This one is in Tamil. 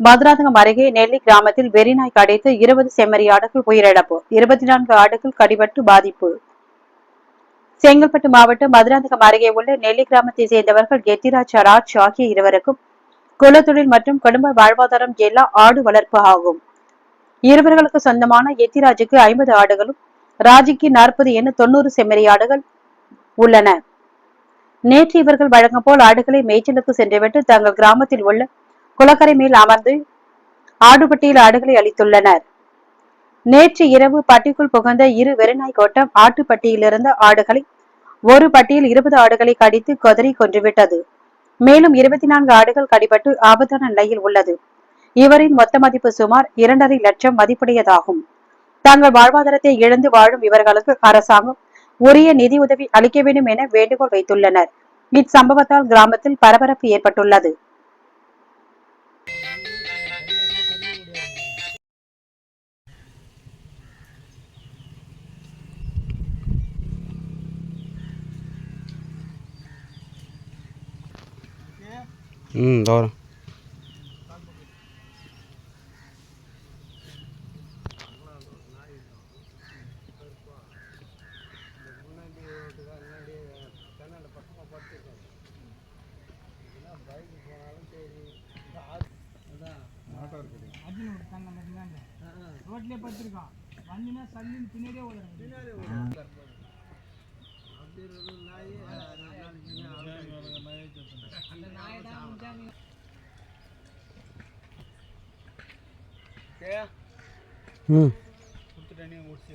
மதுராந்தகம் அருகே நெல்லி கிராமத்தில் வெறிநாய் கடைத்து இருபது செம்மறி ஆடுகள் உயிரிழப்பு. இருபத்தி நான்கு ஆடுகள் கடிபட்டு பாதிப்பு. செங்கல்பட்டு மாவட்டம் மதுராந்தகம் அருகே உள்ள நெல்லி கிராமத்தை சேர்ந்தவர்கள் எத்திராஜ் ராஜ் ஆகிய இருவருக்கும் குலத்தொழில் மற்றும் குடும்ப வாழ்வாதாரம் எல்லாம் ஆடு வளர்ப்பு ஆகும். இருவர்களுக்கு சொந்தமான எத்திராஜுக்கு ஐம்பது ஆடுகளும் ராஜிக்கு நாற்பது என தொண்ணூறு செம்மறி ஆடுகள் உள்ளன. நேற்று இவர்கள் வழங்கும் போல் ஆடுகளை மேய்ச்சலுக்கு சென்றுவிட்டு தங்கள் கிராமத்தில் உள்ள குளக்கரை மேல் அமர்ந்து ஆடுபட்டியில் ஆடுகளை அளித்துள்ளனர் நேற்று இரவு பட்டிக்குள் புகுந்த இரு வெறிநாய் கோட்டம் ஆட்டுப்பட்டியிலிருந்து ஆடுகளை ஒரு பட்டியில் இருபது ஆடுகளை கடித்து கொதறி கொன்றுவிட்டது. மேலும் இருபத்தி நான்கு ஆடுகள் கடிபட்டு ஆபத்தான நிலையில் உள்ளது. இவரின் மொத்த மதிப்பு சுமார் இரண்டரை லட்சம் மதிப்புடையதாகும். தங்கள் வாழ்வாதாரத்தை இழந்து வாழும் இவர்களுக்கு அரசாங்கம் உரிய நிதி உதவி அளிக்க வேண்டும் என வேண்டுகோள் வைத்துள்ளனர். இச்சம்பவத்தால் கிராமத்தில் பரபரப்பு ஏற்பட்டுள்ளது. ம் தோறம் அர்ஜுன் ஒரு கண்ணை மட்டும்தாங்க ரோட்லேயே படுத்துருக்கான் வண்டினா சல்லின்னு பின்னாடியே ஓடுறாங்க ம். கொடுத்துட்டேனே முடிச்சு